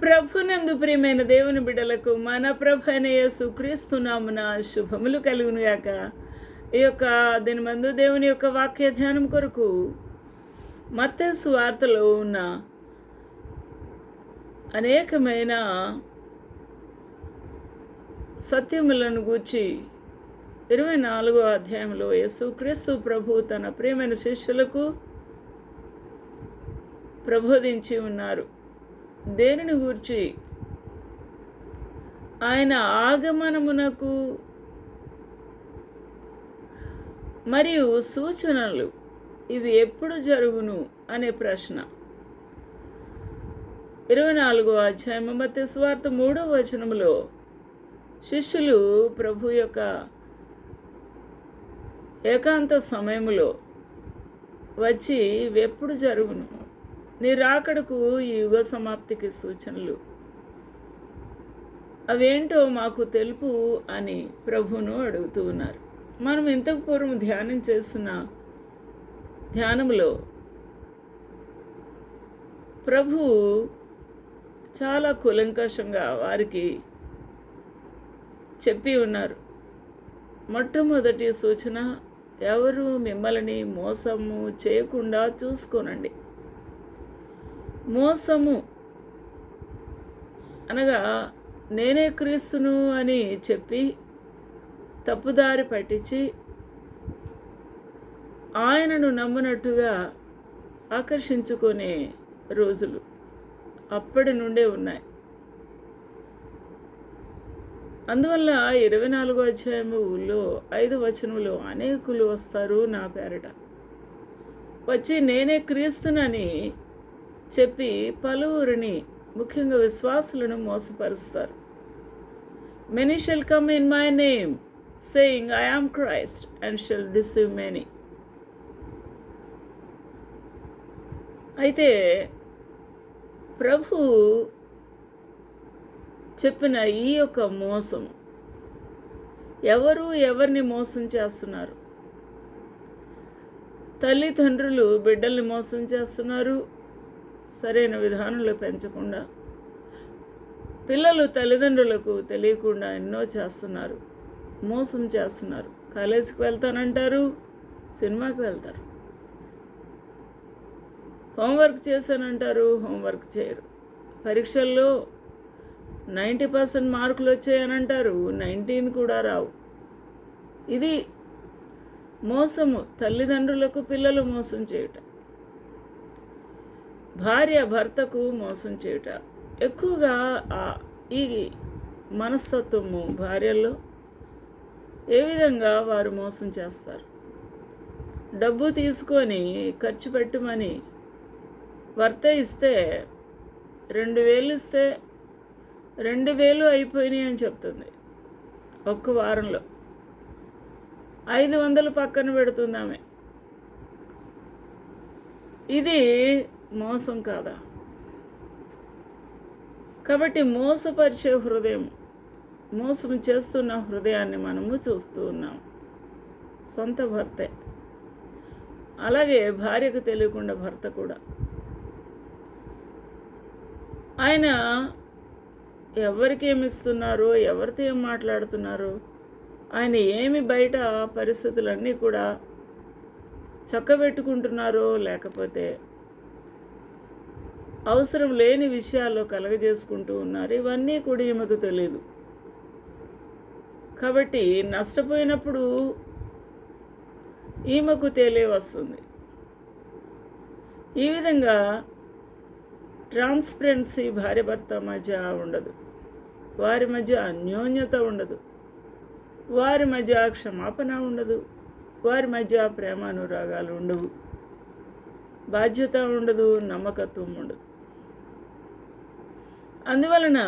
ప్రభునందు ప్రియమైన దేవుని బిడ్డలకు మన ప్రభు అయిన శుభములు కలుగును గాక ఈ యొక్క దీని మందు దేవుని యొక్క వాక్య ధ్యానం కొరకు మత్తసు వార్తలో ఉన్న అనేకమైన సత్యములను గూర్చి ఇరవై నాలుగో అధ్యాయంలో యేసుక్రీస్తు ప్రభు తన ప్రియమైన శిష్యులకు ప్రబోధించి ఉన్నారు. దేనిని గూర్చి? ఆయన ఆగమనమునకు మరియు సూచనలు ఇవి ఎప్పుడు జరుగును అనే ప్రశ్న. ఇరవై నాలుగో అధ్యాయం మధ్య స్వార్థ మూడో వచనములో శిష్యులు ప్రభు యొక్క ఏకాంత సమయంలో వచ్చి ఇవి ఎప్పుడు జరుగును? నీ రాకడకు ఈ యుగ సమాప్తికి సూచనలు. అవేంటో మాకు తెలుపు అని ప్రభును అడుగుతూ ఉన్నారు. మనం ఇంతకు పూర్వం ధ్యానం చేస్తున్న ధ్యానంలో ప్రభు చాలా కులంకషంగా వారికి చెప్పి ఉన్నారు. మొట్టమొదటి సూచన ఎవరు మిమ్మల్ని మోసము చేయకుండా చూసుకోనండి. మోసము. అనగా నేనే క్రీస్తును అని చెప్పి తప్పుదారి పట్టించి ఆయనను నమ్మునట్టుగా ఆకర్షించుకునే రోజులు అప్పటి నుండే ఉన్నాయి. అందువల్ల ఇరవై నాలుగో అధ్యాయములో ఐదు వచనంలో అనేకులు వస్తారు నా పేరట. వచ్చి నేనే క్రీస్తునని చెప్పి పలువురిని ముఖ్యంగా విశ్వాసులను మోసపరుస్తారు. Many shall come in my name saying I am Christ and shall deceive many అయితే ప్రభు చెప్పిన ఈ యొక్క మోసం. ఎవరు ఎవరిని మోసం చేస్తున్నారు? తల్లిదండ్రులు బిడ్డల్ని మోసం చేస్తున్నారు. సరైన విధానంలో పెంచకుండా పిల్లలు తల్లిదండ్రులకు తెలియకుండా ఎన్నో చేస్తున్నారు. మోసం చేస్తున్నారు. కాలేజీకి వెళ్తానంటారు సినిమాకి వెళ్తారు. హోంవర్క్ చేశానంటారు హోంవర్క్ చేయరు. పరీక్షల్లో నైంటీ పర్సెంట్ మార్కులు వచ్చాయనంటారు నైన్టీన్ కూడా రావు. ఇది మోసము. తల్లిదండ్రులకు పిల్లలు మోసం చేయుట. భార్య భర్తకు మోసం చేయుట. ఎక్కువగా ఈ మనస్తత్వము భార్యల్లో ఏ విధంగా వారు మోసం చేస్తారు? డబ్బు తీసుకొని ఖర్చు పెట్టమని భర్త ఇస్తే రెండు వేలు ఇస్తే రెండు వేలు అయిపోయినాయి అని చెప్తుంది ఒక్క వారంలో. ఐదు వందలు పక్కన పెడుతుంది ఆమె. ఇది మోసం కాదా? కాబట్టి మోసపరిచే హృదయం మోసం చేస్తున్న హృదయాన్ని మనము చూస్తూ ఉన్నాం. సొంత భర్తే. అలాగే భార్యకు తెలియకుండా భర్త కూడా. ఆయన ఎవరికి ఇస్తున్నారు ఎవరితో ఏం మాట్లాడుతున్నారు ఆయన ఏమి బయట పరిస్థితులన్నీ కూడా చక్కబెట్టుకుంటున్నారో లేకపోతే అవసరం లేని విషయాల్లో కలగజేసుకుంటూ ఉన్నారు. ఇవన్నీ కూడా ఈమెకు తెలియదు కాబట్టి నష్టపోయినప్పుడు ఈమెకు తేలే వస్తుంది. ఈ విధంగా ట్రాన్స్పరెన్సీ భార్య భర్త మధ్య ఉండదు. వారి మధ్య అన్యోన్యత ఉండదు. వారి మధ్య క్షమాపణ ఉండదు. వారి మధ్య ప్రేమానురాగాలు ఉండవు. బాధ్యత ఉండదు. నమ్మకత్వం ఉండదు. అందువలన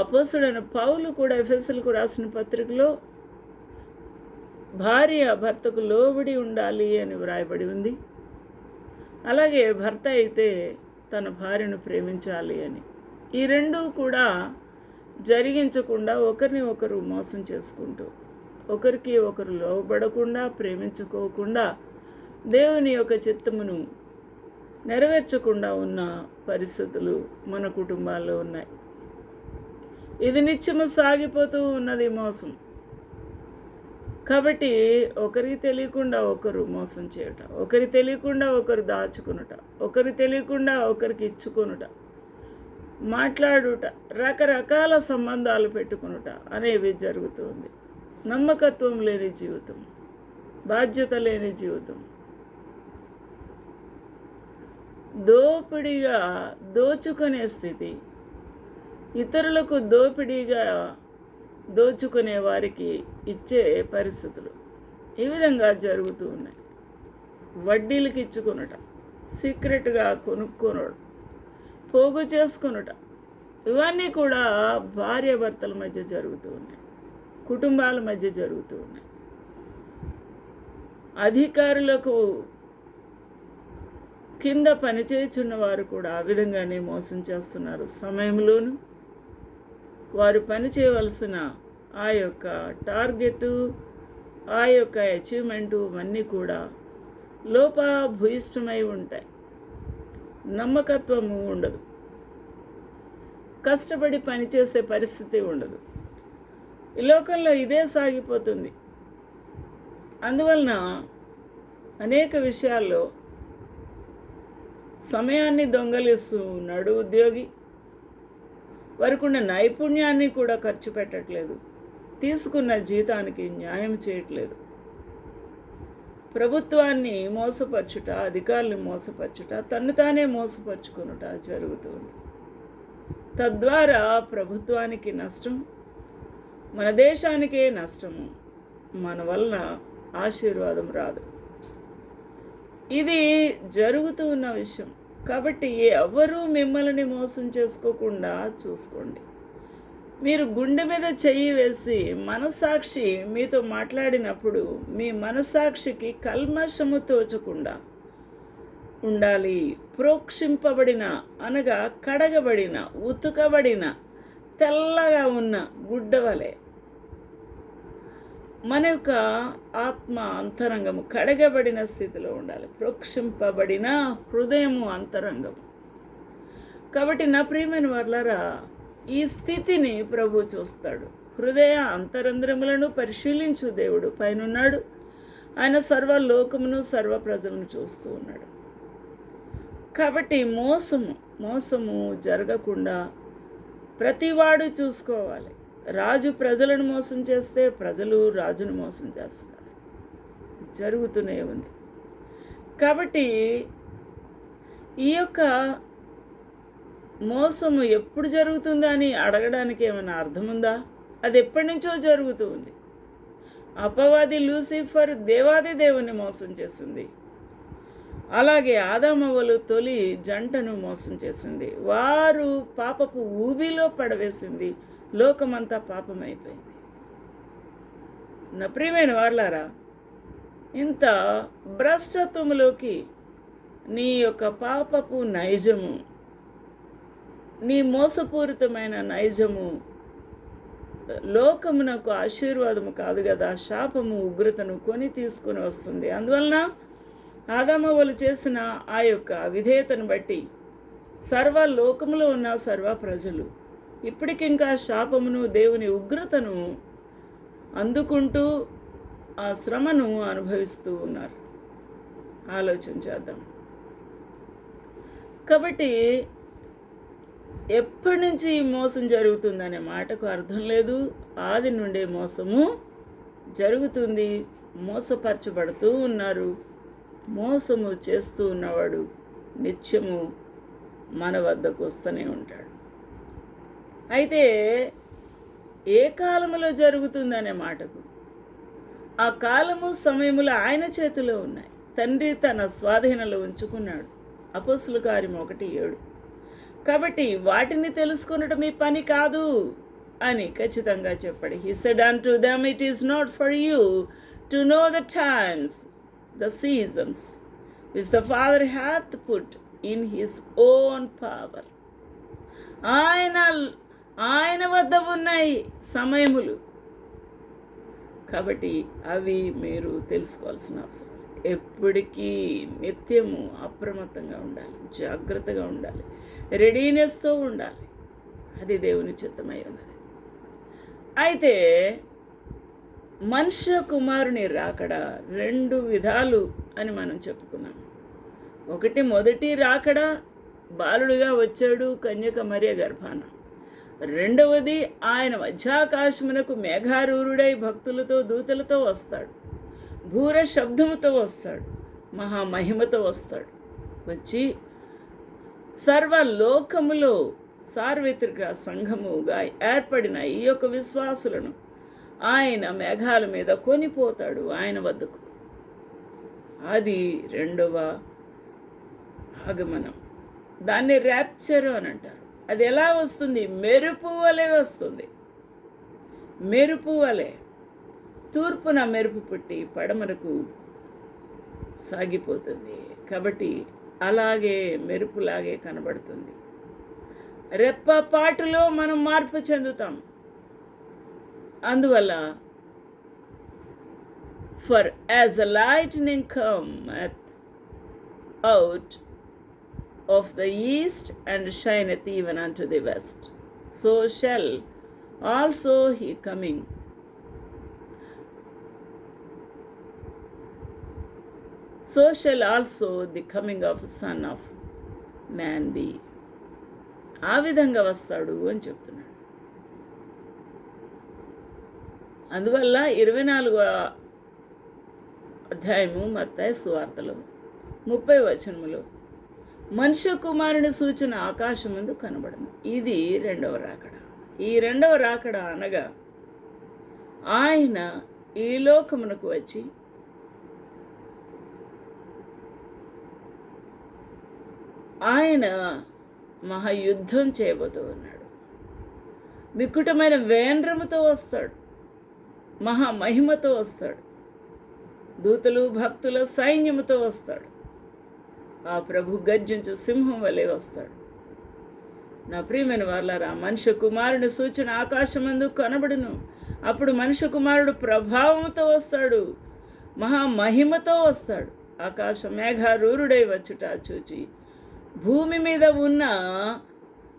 అపోసుడైన పౌలు కూడా ఎఫ్ఎస్ఎల్కు రాసిన పత్రికలో భార్య భర్తకు లోబడి ఉండాలి అని వ్రాయబడి ఉంది. అలాగే భర్త అయితే తన భార్యను ప్రేమించాలి అని. ఈ రెండు కూడా జరిగించకుండా ఒకరిని ఒకరు మోసం చేసుకుంటూ ఒకరికి ఒకరు లోబడకుండా ప్రేమించుకోకుండా దేవుని యొక్క చిత్తమును నెరవేర్చకుండా ఉన్న పరిస్థితులు మన కుటుంబాల్లో ఉన్నాయి. ఇది నిత్యము సాగిపోతూ ఉన్నది మోసం. కాబట్టి ఒకరికి తెలియకుండా ఒకరు మోసం చేయుట ఒకరి తెలియకుండా ఒకరు దాచుకునుట ఒకరి తెలియకుండా ఒకరికి ఇచ్చుకొనుట మాట్లాడుట రకరకాల సంబంధాలు పెట్టుకునుట అనేవి జరుగుతుంది నమ్మకత్వం లేని జీవితం బాధ్యత లేని జీవితం దోపిడిగా దోచుకునే స్థితి. ఇతరులకు దోపిడీగా దోచుకునే వారికి ఇచ్చే పరిస్థితులు ఈ విధంగా జరుగుతూ ఉన్నాయి. వడ్డీలకి ఇచ్చుకొనుట సీక్రెట్గా కొనుక్కొనడం పోగు చేసుకొనుట ఇవన్నీ కూడా భార్యాభర్తల మధ్య జరుగుతూ ఉన్నాయి. కుటుంబాల మధ్య జరుగుతూ ఉన్నాయి. అధికారులకు కింద పనిచేయుచున్న వారు కూడా ఆ విధంగానే మోసం చేస్తున్నారు. సమయంలోనూ వారు పని చేయవలసిన ఆ యొక్క టార్గెట్ ఆ యొక్క అచీవ్మెంటు అన్నీ కూడా లోపభూయిష్టమై ఉంటాయి. నమ్మకత్వము ఉండదు. కష్టపడి పనిచేసే పరిస్థితి ఉండదు. ఈ లోకంలో ఇదే సాగిపోతుంది. అందువలన అనేక విషయాల్లో సమయాన్ని దొంగలిస్తూ ఉన్నాడు ఉద్యోగి. వారికున్న నైపుణ్యాన్ని కూడా ఖర్చు పెట్టట్లేదు. తీసుకున్న జీతానికి న్యాయం చేయట్లేదు. ప్రభుత్వాన్ని మోసపరచుట అధికారులు మోసపరచుట తను తానే మోసపరుచుకునుట జరుగుతుంది. తద్వారా ప్రభుత్వానికి నష్టం మన దేశానికే నష్టము మన వలన ఆశీర్వాదం రాదు. ఇది జరుగుతూ ఉన్న విషయం. కాబట్టి ఎవరూ మిమ్మల్ని మోసం చేసుకోకుండా చూసుకోండి. మీరు గుండె మీద చెయ్యి వేసి మనసాక్షి మీతో మాట్లాడినప్పుడు మీ మనసాక్షికి కల్మషము తోచకుండా ఉండాలి. ప్రోక్షింపబడిన అనగా కడగబడిన ఉతుకబడిన తెల్లగా ఉన్న గుడ్డ వలె మన యొక్క ఆత్మ అంతరంగము కడగబడిన స్థితిలో ఉండాలి. ప్రోక్షింపబడిన హృదయము అంతరంగము. కాబట్టి నా ప్రియమైన వర్లరా ఈ స్థితిని ప్రభు చూస్తాడు. హృదయ అంతరంధ్రములను పరిశీలించు దేవుడు పైనున్నాడు. ఆయన సర్వ లోకమును సర్వ ప్రజలను చూస్తూ ఉన్నాడు. కాబట్టి మోసము మోసము జరగకుండా ప్రతివాడు చూసుకోవాలి. రాజు ప్రజలను మోసం చేస్తే ప్రజలు రాజును మోసం చేస్తున్నారు. జరుగుతూనే ఉంది. కాబట్టి ఈ యొక్క మోసము ఎప్పుడు జరుగుతుందా అని అడగడానికి ఏమైనా అర్థం ఉందా? అది ఎప్పటి నుంచో జరుగుతూ ఉంది. అపవాది లూసిఫర్ దేవాది దేవుని మోసం చేసింది. అలాగే ఆదామవ్వలు తొలి జంటను మోసం చేసింది. వారు పాపపు ఊబిలో పడవేసింది. లోకమంతా పాపమైపోయింది. నా ప్రియమైన వాళ్ళారా ఇంత భ్రష్టత్వములోకి నీ యొక్క పాపపు నైజము నీ మోసపూరితమైన నైజము లోకమునకు ఆశీర్వాదము కాదు కదా శాపము ఉగ్రతను కొని తీసుకొని వస్తుంది. అందువలన ఆదామవలు చేసిన ఆ యొక్క విధేయతను బట్టి సర్వ లోకములో ఉన్న సర్వ ప్రజలు ఇప్పటికింకా శాపమును దేవుని ఉగ్రతను అందుకుంటూ ఆ శ్రమను అనుభవిస్తూ ఉన్నారు. ఆలోచన చేద్దాం. కాబట్టి ఎప్పటి నుంచి ఈ మోసం జరుగుతుందనే మాటకు అర్థం లేదు. ఆది నుండే మోసము జరుగుతుంది. మోసపరచబడుతూ ఉన్నారు. మోసము చేస్తూ ఉన్నవాడు నిత్యము మన వద్దకు వస్తూనే ఉంటాడు. అయితే ఏ కాలంలో జరుగుతుందనే మాటకు? ఆ కాలము సమయములు ఆయన చేతిలో ఉన్నాయి. తండ్రి తన స్వాధీనంలో ఉంచుకున్నాడు. అపోసుల కార్యం ఒకటి ఏడు. కాబట్టి వాటిని తెలుసుకున్నట్టు మీ పని కాదు అని ఖచ్చితంగా చెప్పాడు. He said unto them it is not for you to know the times the seasons which the father hath put in his own power ఆయన ఆయన వద్ద ఉన్నాయి సమయములు. కాబట్టి అవి మీరు తెలుసుకోవాల్సిన అవసరం ఎప్పటికీ నిత్యము అప్రమత్తంగా ఉండాలి జాగ్రత్తగా ఉండాలి రెడీనెస్తో ఉండాలి. అది దేవుని చిత్తమై ఉన్నది. అయితే మనుష్య కుమారుని రాకడ రెండు విధాలు అని మనం చెప్పుకున్నాం. ఒకటి మొదటి రాకడ బాలుడిగా వచ్చాడు కన్యక మరియ గర్భాన. రెండవది ఆయన మధ్యాకాశమునకు మేఘారూరుడై భక్తులతో దూతలతో వస్తాడు. భూర శబ్దముతో వస్తాడు. మహామహిమతో వస్తాడు. వచ్చి సర్వలోకములో సార్వత్రిక సంఘముగా ఏర్పడిన ఈ యొక్క విశ్వాసులను ఆయన మేఘాల మీద కొనిపోతాడు ఆయన వద్దకు. అది రెండవ ఆగమనం. దాన్ని ర్యాప్చర్ అని అంటారు. అది ఎలా వస్తుంది? మెరుపు వలె వస్తుంది. మెరుపు వలె తూర్పున మెరుపు పుట్టి పడమరకు సాగిపోతుంది. కాబట్టి అలాగే మెరుపులాగే కనబడుతుంది. రెప్పపాటులో మనం మార్పు చెందుతాం. అందువల్ల for as the lightning come out of the east and shineth even unto the west. So shall also he coming. So shall also the coming of Son of Man be. ఆ విధంగా వస్తాడు అని చెప్తున్నాడు అందువల్ల ఇరవై నాలుగో అధ్యాయము మత్తాయి సువార్తలు ముప్పై వచనములు మనుష్య కుమారుని సూచన ఆకాశమందు కనబడను. ఇది రెండవ రాకడ. ఈ రెండవ రాకడ అనగా ఆయన ఈ లోకమునకు వచ్చి ఆయన మహాయుద్ధం చేయబోతూ ఉన్నాడు. వికుటమైన వేంద్రముతో వస్తాడు. మహామహిమతో వస్తాడు. దూతలు భక్తుల సైన్యముతో వస్తాడు. ఆ ప్రభు గర్జించు సింహం వలె వస్తాడు. నా ప్రియమైన వాళ్ళారా మనుష్య కుమారుని సూచన ఆకాశమందు కనబడును. అప్పుడు మనుష్య కుమారుడు ప్రభావంతో వస్తాడు మహామహిమతో వస్తాడు. ఆకాశ మేఘారూరుడై వచ్చుట చూచి భూమి మీద ఉన్న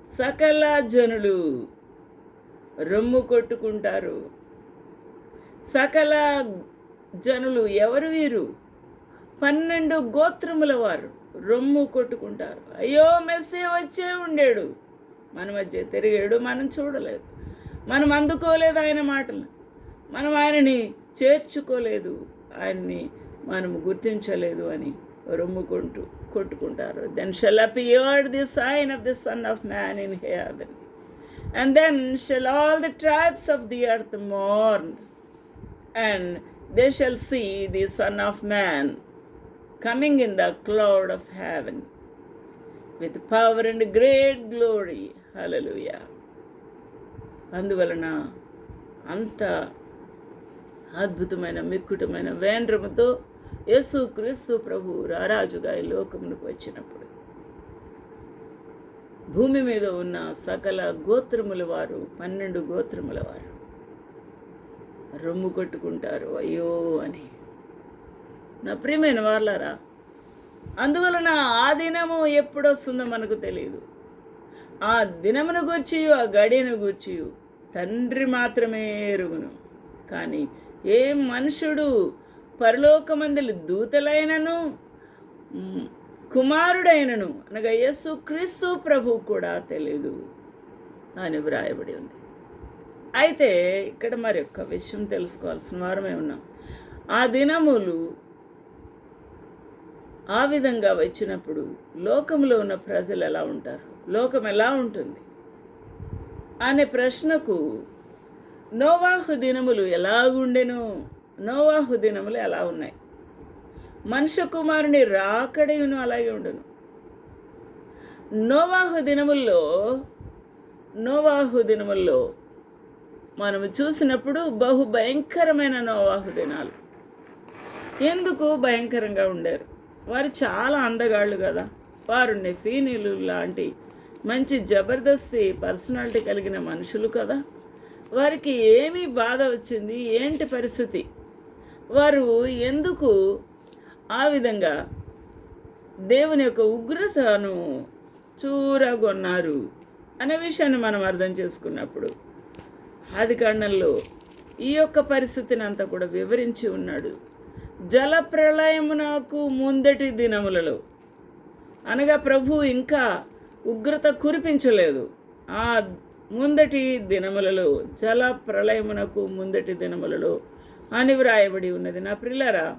సకల జనులు రొమ్ము కొట్టుకుంటారు. సకల జనులు ఎవరు వీరు? పన్నెండు గోత్రముల వారు. రొమ్ము కొట్టుకుంటారు. అయ్యో మెస్సే వచ్చే ఉండాడు. మన మధ్య తిరిగాడు మనం చూడలేదు. మనం అందుకోలేదు ఆయన మాటలు మనం ఆయనని చేర్చుకోలేదు. ఆయన్ని మనం గుర్తించలేదు అని రొమ్ముకుంటూ కొట్టుకుంటారు. Then shall appeared the sign of the son of man in heaven and then shall all the tribes of the earth mourn and they shall see the son of man coming in the cloud of heaven with power and great glory. Hallelujah అందువలన అంత అద్భుతమైన మిక్కుటమైన వేంద్రముతో యేసు క్రీస్తు ప్రభు రారాజుగా ఈ లోకమునకు వచ్చినప్పుడు భూమి మీద ఉన్న సకల గోత్రముల వారు పన్నెండు గోత్రముల వారు రొమ్ము కొట్టుకుంటారు అయ్యో అని నా ప్రియమైన వాళ్ళారా అందువలన ఆ దినము ఎప్పుడు వస్తుందో మనకు తెలియదు ఆ దినమును గూర్చి ఆ గడియను గూర్చి తండ్రి మాత్రమే ఎరుగును. కానీ ఏ మనుషుడు పరలోకమందులు దూతలైనను కుమారుడైనను అనగా యేసు క్రీస్తు ప్రభు కూడా తెలియదు అని వ్రాయబడి ఉంది. అయితే ఇక్కడ మరి ఒక్క విషయం తెలుసుకోవాల్సిన వారమే ఉన్నాం. ఆ దినములు ఆ విధంగా వచ్చినప్పుడు లోకంలో ఉన్న ప్రజలు ఎలా ఉంటారు? లోకం ఎలా ఉంటుంది? అనే ప్రశ్నకు నోవాహు దినములు ఎలాగుండెను? నోవాహు దినములు ఎలా ఉన్నాయి? మనుష్య కుమారుని రాకడయును అలాగే ఉండను. నోవాహు దినముల్లో నోవాహు దినముల్లో మనము చూసినప్పుడు బహు భయంకరమైన నోవాహు దినాలు. ఎందుకు భయంకరంగా ఉండారు? వారు చాలా అందగాళ్ళు కదా. వారు నెఫీనీలు లాంటి మంచి జబర్దస్తి పర్సనాలిటీ కలిగిన మనుషులు కదా. వారికి ఏమి బాధ వచ్చింది? ఏంటి పరిస్థితి? వారు ఎందుకు ఆ విధంగా దేవుని యొక్క ఉగ్రతను చూరగొన్నారు అనే విషయాన్ని మనం అర్థం చేసుకున్నప్పుడు ఆది కాండంలో ఈ యొక్క పరిస్థితిని అంతా కూడా వివరించి ఉన్నాడు. జల ప్రళయమునకు ముందటి దినములలో. అనగా ప్రభు ఇంకా ఉగ్రత కురిపించలేదు. ఆ ముందటి దినములలో జల ప్రళయమునకు ముందటి దినములలో అని వ్రాయబడి ఉన్నది. నా ప్రిల్లరా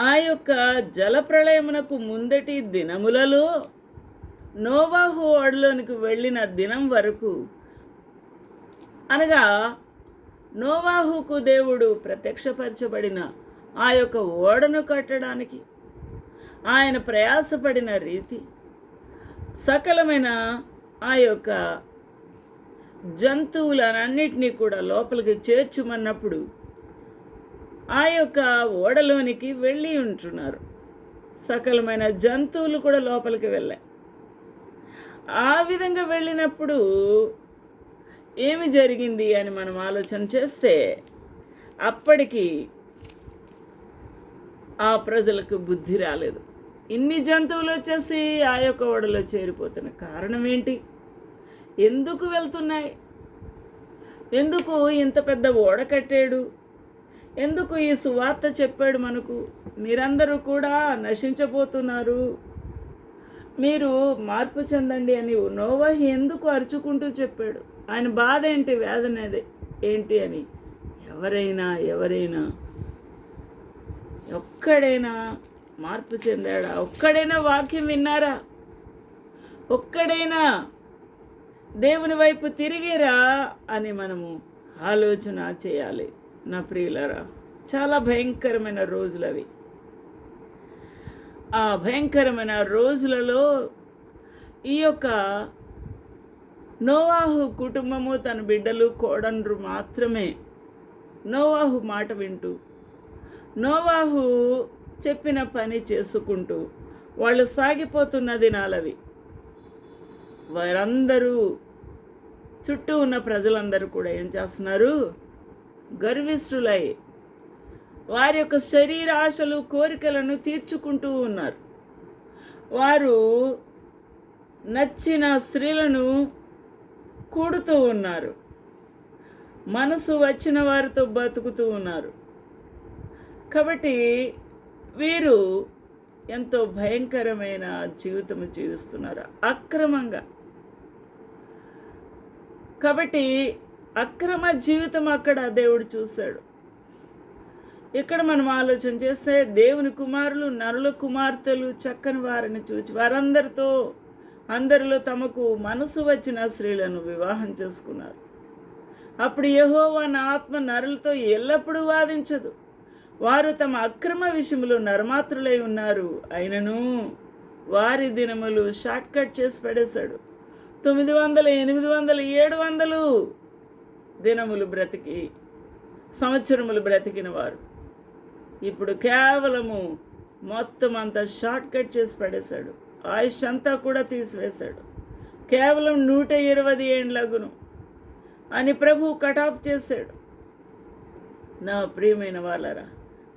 ఆ యొక్క జల ప్రళయమునకు ముందటి దినములలో నోవాహు ఓడలోనికి వెళ్ళిన దినం వరకు అనగా నోవాహుకు దేవుడు ప్రత్యక్షపరచబడిన ఆ యొక్క ఓడను కట్టడానికి ఆయన ప్రయాసపడిన రీతి సకలమైన ఆ యొక్క జంతువులనన్నిటినీ కూడా లోపలికి చేర్చుమన్నప్పుడు ఆ యొక్క ఓడలోనికి వెళ్ళి ఉంటున్నారు. సకలమైన జంతువులు కూడా లోపలికి వెళ్ళాయి. ఆ విధంగా వెళ్ళినప్పుడు ఏమి జరిగింది అని మనం ఆలోచన చేస్తే అప్పటికి ఆ ప్రజలకు బుద్ధి రాలేదు. ఇన్ని జంతువులు వచ్చేసి ఆ యొక్క ఓడలో చేరిపోతున్న కారణం ఏంటి? ఎందుకు వెళ్తున్నాయి? ఎందుకు ఇంత పెద్ద ఓడ కట్టాడు? ఎందుకు ఈ సువార్త చెప్పాడు మనకు? మీరందరూ కూడా నశించబోతున్నారు. మీరు మార్పు చెందండి అని నోవహి ఎందుకు అరుచుకుంటూ చెప్పాడు? ఆయన బాధ ఏంటి? వేదన ఏంటి అని? ఎవరైనా ఎవరైనా ఒక్కడైనా మార్పు చెందాడా? ఒక్కడైనా వాక్యం విన్నారా? ఒక్కడైనా దేవుని వైపు తిరిగిరా అని మనము ఆలోచన చేయాలి నా ప్రియులరా. చాలా భయంకరమైన రోజులు అవి. ఆ భయంకరమైన రోజులలో ఈ యొక్క నోవాహు కుటుంబము తన బిడ్డలు కోడన్రు మాత్రమే. నోవాహు మాట వింటూ నోవాహు చెప్పిన పని చేసుకుంటూ వాళ్ళు సాగిపోతున్న దినాలవి. వారందరూ చుట్టూ ఉన్న ప్రజలందరూ కూడా ఏం చేస్తున్నారు? గర్విష్ఠులై వారి యొక్క శరీర ఆశలు కోరికలను తీర్చుకుంటూ ఉన్నారు. వారు నచ్చిన స్త్రీలను కూడుతూ ఉన్నారు. మనసు వచ్చిన వారితో బతుకుతూ ఉన్నారు. కాబట్టి వీరు ఎంతో భయంకరమైన జీవితం జీవిస్తున్నారు. అక్రమంగా. కాబట్టి అక్రమ జీవితం అక్కడ దేవుడు చూశాడు. ఇక్కడ మనం ఆలోచన చేస్తే దేవుని కుమారులు నరుల కుమార్తెలు చక్కని వారిని చూచి వారందరితో అందరిలో తమకు మనసు వచ్చిన స్త్రీలను వివాహం చేసుకున్నారు. అప్పుడు యహోవా నా ఆత్మ నరులతో ఎల్లప్పుడూ వాదించదు. వారు తమ అక్రమ విషయంలో నరమాత్రులై ఉన్నారు. అయినను వారి దినములు షార్ట్ కట్ చేసి పడేశాడు. తొమ్మిది వందల ఎనిమిది వందల ఏడు వందలు దినములు బ్రతికి సంవత్సరములు బ్రతికిన వారు. ఇప్పుడు కేవలము మొత్తం అంతా షార్ట్ కట్ చేసి పడేశాడు. ఆయుష్ అంతా కూడా తీసివేశాడు. కేవలం నూట ఇరవై ఏండ్లగును అని ప్రభు కట్ ఆఫ్ చేశాడు. నా ప్రియమైన వాళ్ళరా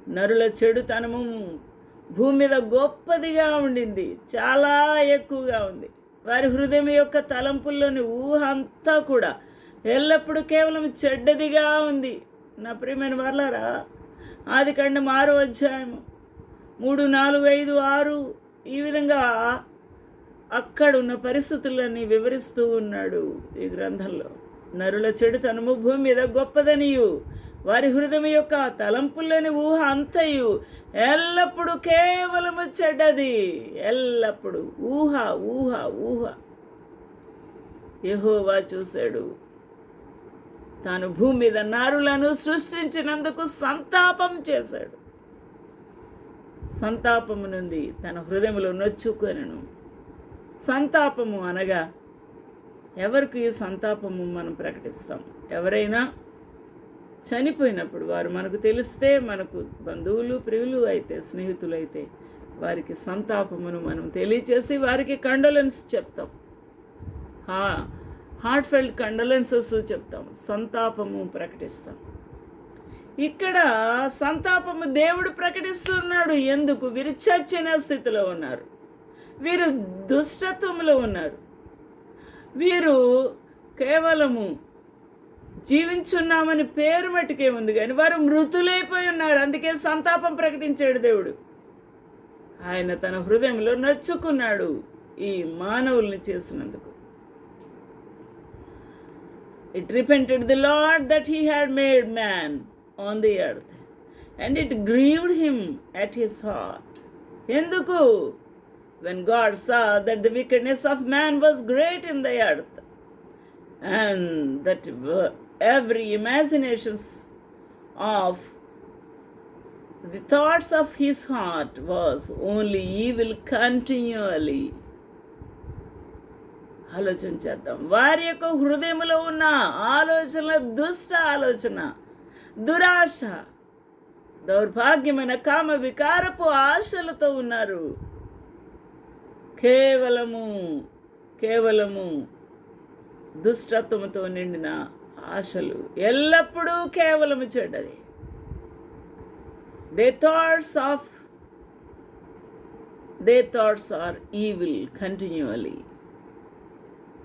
నరుల చెడుతనము భూమి మీద గొప్పదిగా ఉండింది చాలా ఎక్కువగా ఉంది. వారి హృదయం యొక్క తలంపుల్లోని ఊహ అంతా కూడా ఎల్లప్పుడూ కేవలం చెడ్డదిగా ఉంది. నా ప్రియమైన వాళ్ళారా ఆది కండం ఆరో అధ్యాయము మూడు నాలుగు ఐదు ఆరు ఈ విధంగా అక్కడున్న పరిస్థితులన్నీ వివరిస్తూ ఉన్నాడు ఈ గ్రంథంలో. నరుల చెడు తనుము భూమి మీద గొప్పదనియు. వారి హృదయం యొక్క తలంపుల్లోని ఊహ అంతయు. ఎల్లప్పుడూ కేవలము చెడ్డది. ఎల్లప్పుడు ఊహ ఊహ ఊహ. యహోవా చూశాడు. తాను భూమి మీద నారులను సృష్టించినందుకు సంతాపం చేశాడు. సంతాపము నుండి తన హృదయంలో నొచ్చుకొనను. సంతాపము అనగా ఎవరికి ఈ సంతాపము మనం ప్రకటిస్తాం? ఎవరైనా చనిపోయినప్పుడు వారు మనకు తెలిస్తే మనకు బంధువులు ప్రియులు అయితే స్నేహితులు అయితే వారికి సంతాపమును మనం తెలియచేసి వారికి కండోలెన్స్ చెప్తాం. హార్ట్ఫెల్ట్ కండోలెన్సెస్ చెప్తాం. సంతాపము ప్రకటిస్తాం. ఇక్కడ సంతాపము దేవుడు ప్రకటిస్తున్నాడు. ఎందుకు? వీరు చచ్చిన స్థితిలో ఉన్నారు. వీరు దుష్టత్వంలో ఉన్నారు. వీరు కేవలము జీవించున్నామని పేరు మట్టుకే ఉంది. కానీ వారు మృతులైపోయి ఉన్నారు. అందుకే సంతాపం ప్రకటించాడు దేవుడు. ఆయన తన హృదయంలో నచ్చుకున్నాడు ఈ మానవుల్ని చేసినందుకు. It repented the lord that he had made man on the earth and it grieved him at his heart ఎందుకు when God saw that the wickedness of man was great in the earth and that w- every imaginations of the thoughts of his heart was only evil continually ఆలోచన చేద్దాం వారి యొక్క హృదయంలో ఉన్న ఆలోచన దుష్ట ఆలోచన దురాశ దౌర్భాగ్యమైన కామ వికారపు ఆశలతో ఉన్నారు. కేవలము కేవలము దుష్టత్వంతో నిండిన ఆశలు ఎల్లప్పుడూ కేవలము చెడ్డది. They thoughts of they thoughts are evil continually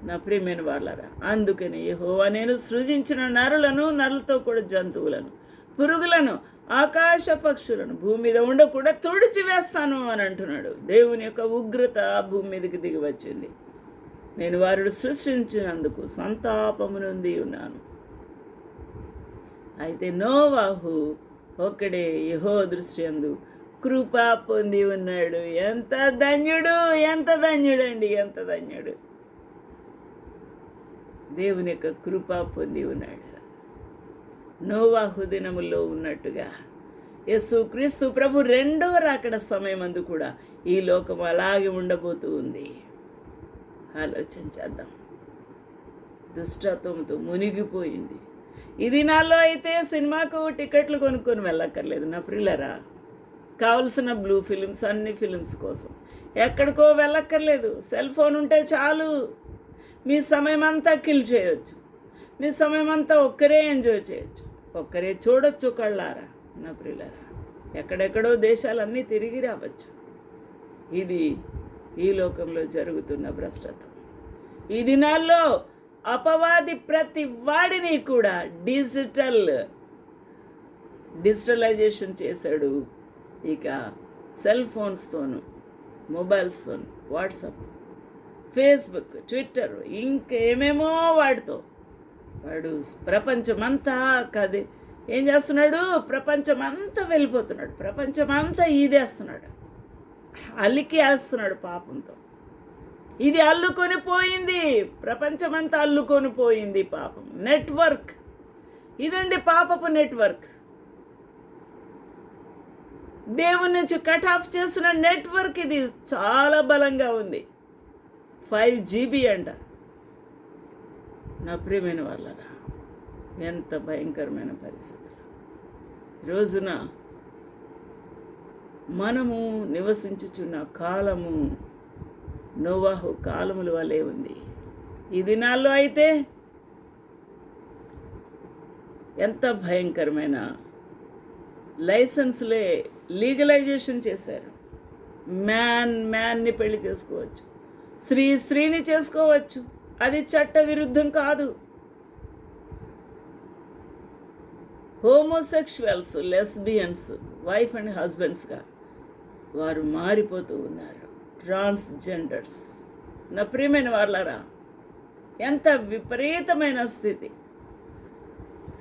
నా ప్రియమైన వాళ్ళరా అందుకని యహోవా నేను సృజించిన నరులను నరులతో కూడా జంతువులను పురుగులను ఆకాశ పక్షులను భూమి మీద ఉండకుండా తుడిచివేస్తాను అని అంటున్నాడు. దేవుని యొక్క ఉగ్రత భూమి మీదకి దిగి వచ్చింది. నేను వారిని సృష్టించినందుకు సంతాపము నుండి ఉన్నాను. అయితే నోవాహు ఒక్కడే యహో దృష్టి అందు కృప పొంది ఉన్నాడు. ఎంత ధన్యుడు ఎంత ధన్యుడండి ఎంత ధన్యుడు. దేవుని యొక్క కృప పొంది ఉన్నాడు. నోవాహు దినములో ఉన్నట్టుగా యేసు క్రీస్తు ప్రభు రెండవ రాకడ అందు కూడా ఈ లోకం అలాగే ఉండబోతూ ఉంది. ఆలోచన చేద్దాం. దుష్టత్వంతో మునిగిపోయింది. ఈ దినాల్లో అయితే సినిమాకు టికెట్లు కొనుక్కొని వెళ్ళక్కర్లేదు నా ప్రిల్లరా. కావలసిన బ్లూ ఫిలిమ్స్ అన్ని ఫిలిమ్స్ కోసం ఎక్కడికో వెళ్ళక్కర్లేదు. సెల్ ఫోన్ ఉంటే చాలు. మీ సమయం అంతా కిల్ చేయొచ్చు. మీ సమయం అంతా ఒక్కరే ఎంజాయ్ చేయొచ్చు. ఒక్కరే చూడొచ్చు కళ్ళారా నా ప్రియులరా? ఎక్కడెక్కడో దేశాలన్నీ తిరిగి రావచ్చు. ఇది ఈ లోకంలో జరుగుతున్న భ్రష్టత్వం. ఈ దినాల్లో అపవాది ప్రతి వాడిని కూడా డిజిటల్ డిజిటలైజేషన్ చేశాడు. ఇక సెల్ ఫోన్స్తోను మొబైల్స్తోను వాట్సాప్ ఫేస్బుక్ ట్విట్టర్ ఇంకేమేమో వాడితో. వాడు ప్రపంచమంతా కదే. ఏం చేస్తున్నాడు? ప్రపంచమంతా వెళ్ళిపోతున్నాడు. ప్రపంచమంతా ఈదేస్తున్నాడు. అల్లికి వేస్తున్నాడు పాపంతో. ఇది అల్లుకొని పోయింది. ప్రపంచమంతా అల్లుకొని పోయింది పాపం. నెట్వర్క్. ఇదండి పాపపు నెట్వర్క్. దేవుని నుంచి కట్ ఆఫ్ చేసిన నెట్వర్క్ ఇది. చాలా బలంగా ఉంది. ఫైవ్ జీబీ అంట. నా ప్రియమైన వాళ్ళరా ఎంత భయంకరమైన పరిస్థితులు. రోజున మనము నివసించుచున్న కాలము నోవాహు కాలముల వలె ఉంది. ఈ దినాల్లో అయితే ఎంత భయంకరమైన లైసెన్స్లే లీగలైజేషన్ చేశారు. మ్యాన్ మ్యాన్ని పెళ్ళి చేసుకోవచ్చు. స్త్రీ స్త్రీని చేసుకోవచ్చు. అది చట్ట విరుద్ధం కాదు. హోమోసెక్షువల్స్ లెస్బియన్స్ వైఫ్ అండ్ హస్బెండ్స్గా వారు మారిపోతూ ఉన్నారు. ట్రాన్స్జెండర్స్. నా ప్రియమైన వాళ్ళరా ఎంత విపరీతమైన స్థితి.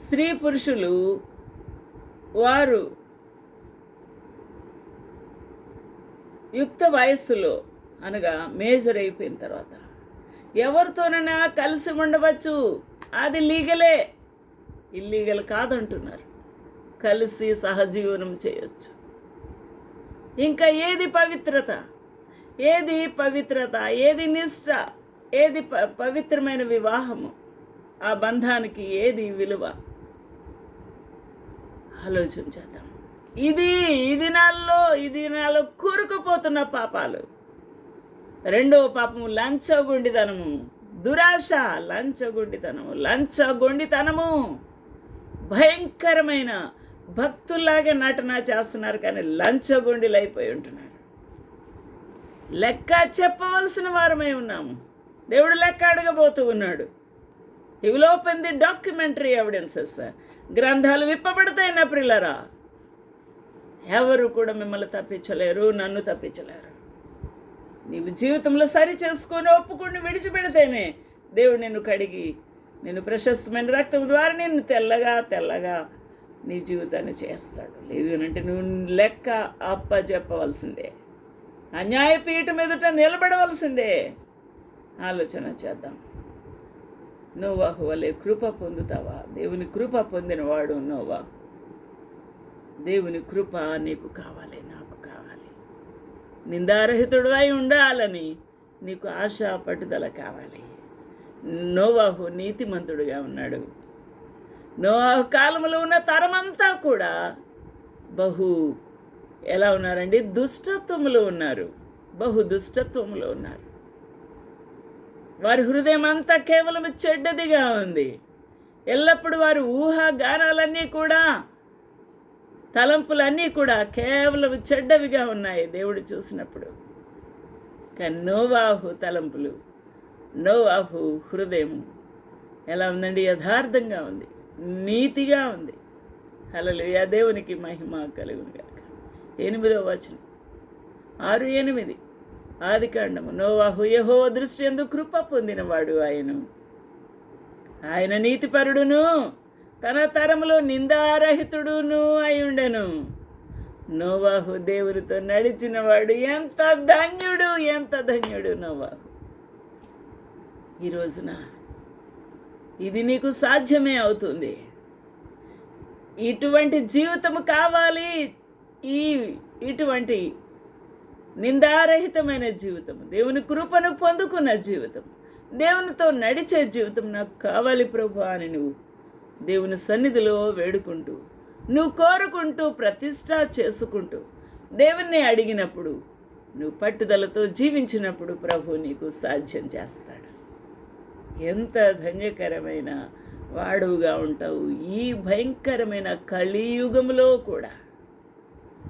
స్త్రీ పురుషులు వారు యుక్త వయస్సులో అనగా మేజర్ అయిపోయిన తర్వాత ఎవరితోనైనా కలిసి ఉండవచ్చు. అది లీగలే. ఇల్లీగల్ కాదంటున్నారు. కలిసి సహజీవనం చేయొచ్చు. ఇంకా ఏది పవిత్రత? ఏది పవిత్రత? ఏది నిష్ట? ఏది ప పవిత్రమైన వివాహము? ఆ బంధానికి ఏది విలువ? ఆలోచించేద్దాం ఇది ఈ దినాల్లో ఈ దినాల్లో కూరుకుపోతున్న పాపాలు. రెండవ పాపము లంచగొండితనము. దురాశ లంచగొండితనము. లంచగొండితనము. భయంకరమైన భక్తుల్లాగా నటన చేస్తున్నారు కానీ లంచగొండిలైపోయి అయిపోయి ఉంటున్నారు. లెక్క చెప్పవలసిన వారమై ఉన్నాము. దేవుడు లెక్క అడగబోతూ ఉన్నాడు. ఇవి ఓపెన్ ది డాక్యుమెంటరీ ఎవిడెన్సెస్. గ్రంథాలు విప్పబడతాయి నా ప్రిల్లరా. ఎవరు కూడా మిమ్మల్ని తప్పించలేరు నన్ను తప్పించలేరు. నీవు జీవితంలో సరి చేసుకొని ఒప్పుకొని విడిచిపెడితేనే దేవుడు నిన్ను కడిగి నేను ప్రశస్తమైన రక్తం ద్వారా నిన్ను తెల్లగా తెల్లగా నీ జీవితాన్ని చేస్తాడు. లేదు అంటే నువ్వు లెక్క అప్ప చెప్పవలసిందే అన్యాయపీఠం ఎదుట నిలబడవలసిందే. ఆలోచన చేద్దాం. నోవాహు వలె కృప పొందుతావా? దేవుని కృప పొందినవాడు నోవా. దేవుని కృప నీకు కావాలి. నిందారహితుడు ఉండాలని నీకు ఆశ పట్టుదల కావాలి. నోవాహు నీతిమంతుడుగా ఉన్నాడు. నోవాహు కాలంలో ఉన్న తరమంతా కూడా బహు ఎలా ఉన్నారండి? దుష్టత్వములో ఉన్నారు. బహు దుష్టత్వములో ఉన్నారు. వారి హృదయం అంతా కేవలం చెడ్డదిగా ఉంది. ఎల్లప్పుడూ వారి ఊహా గానాలన్నీ కూడా తలంపులన్నీ కూడా కేవలం చెడ్డవిగా ఉన్నాయి దేవుడు చూసినప్పుడు. కానీ నోవాహు తలంపులు నోవాహు హృదయం ఎలా ఉందండి? యథార్థంగా ఉంది నీతిగా ఉంది. అలలు ఆ దేవునికి మహిమ కలుగును కనుక ఎనిమిదో వచనం. ఆరు ఎనిమిది. ఆది కాండము. నోవాహు యహో దృష్టి ఎందు కృప పొందినవాడు ఆయను ఆయన నీతిపరుడును. తన తరములో నిందారహితుడును అయి ఉండెను నోవాహు దేవునితో నడిచినవాడు ఎంత ధన్యుడు ఎంత ధన్యుడు నోవాహు. ఈ రోజున ఇది నీకు సాధ్యమే అవుతుంది. ఇటువంటి జీవితం కావాలి. ఈ ఇటువంటి నిందారహితమైన జీవితం దేవుని కృపను పొందుకున్న జీవితం దేవునితో నడిచే జీవితం నాకు కావాలి ప్రభు అని నువ్వు దేవుని సన్నిధిలో వేడుకుంటూ నువ్వు కోరుకుంటూ ప్రతిష్ట చేసుకుంటూ దేవుణ్ణి అడిగినప్పుడు నువ్వు పట్టుదలతో జీవించినప్పుడు ప్రభు నీకు సాధ్యం చేస్తాడు. ఎంత ధన్యకరమైన వాడువుగా ఉంటావు. ఈ భయంకరమైన కలియుగములో కూడా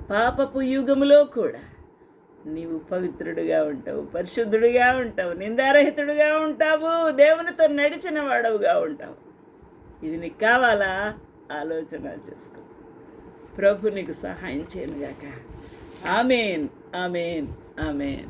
పాపపు యుగములో కూడా నీవు పవిత్రుడిగా ఉంటావు పరిశుద్ధుడిగా ఉంటావు నిందారహితుడిగా ఉంటావు దేవునితో నడిచిన వాడవుగా ఉంటావు. ఇది నీకు కావాలా? ఆలోచన చేసుకో. ప్రభు నీకు సహాయం చేయనుగాక. Amen amen amen.